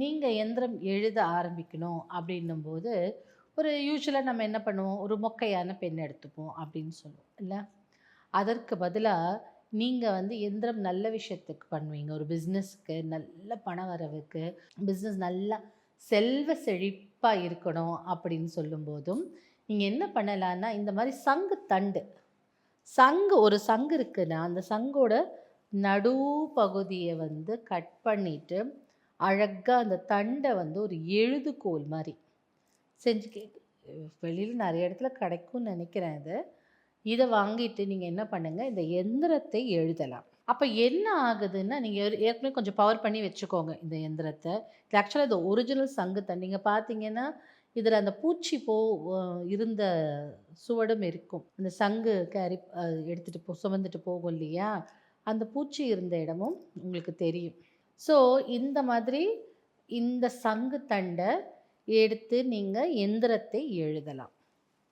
நீங்கள் எந்திரம் எழுத ஆரம்பிக்கணும் அப்படின்னும்போது ஒரு யூஸ்வலாக நம்ம என்ன பண்ணுவோம்? ஒரு மொக்கையான பெண் எடுத்துப்போம் அப்படின்னு சொல்லுவோம் இல்லை? அதற்கு பதிலாக நீங்கள் வந்து எந்திரம் நல்ல விஷயத்துக்கு பண்ணுவீங்க. ஒரு பிஸ்னஸ்க்கு நல்ல பண வரவுக்கு பிஸ்னஸ் நல்லா செல்வ செழிப்பாக இருக்கணும் அப்படின்னு சொல்லும்போதும் நீங்கள் என்ன பண்ணலான்னா இந்த மாதிரி சங்கு தண்டு சங்கு ஒரு சங்கு இருக்குன்னா அந்த சங்கோட நடு பகுதியை வந்து கட் பண்ணிவிட்டு அழகாக அந்த தண்டை வந்து ஒரு எழுதுகோல் மாதிரி. செஞ்சு வெளியில் நிறைய இடத்துல கிடைக்கும்னு நினைக்கிறேன் இது. இதை வாங்கிட்டு நீங்கள் என்ன பண்ணுங்கள் இந்த எந்திரத்தை எழுதலாம். அப்போ என்ன ஆகுதுன்னா நீங்கள் ஏற்கனவே கொஞ்சம் பவர் பண்ணி வச்சுக்கோங்க இந்த எந்திரத்தை. இது ஆக்சுவலாக இது ஒரிஜினல் சங்கு நீங்கள் பார்த்தீங்கன்னா இதில் அந்த பூச்சி போ இருந்த சுவடும் இருக்கும். அந்த சங்கு கேரி எடுத்துகிட்டு போ சுமந்துட்டு போகும் இல்லையா? அந்த பூச்சி இருந்த இடமும் உங்களுக்கு தெரியும். ஸோ இந்த மாதிரி இந்த சங்கு தண்டை எடுத்து நீங்கள் எந்திரத்தை எழுதலாம்.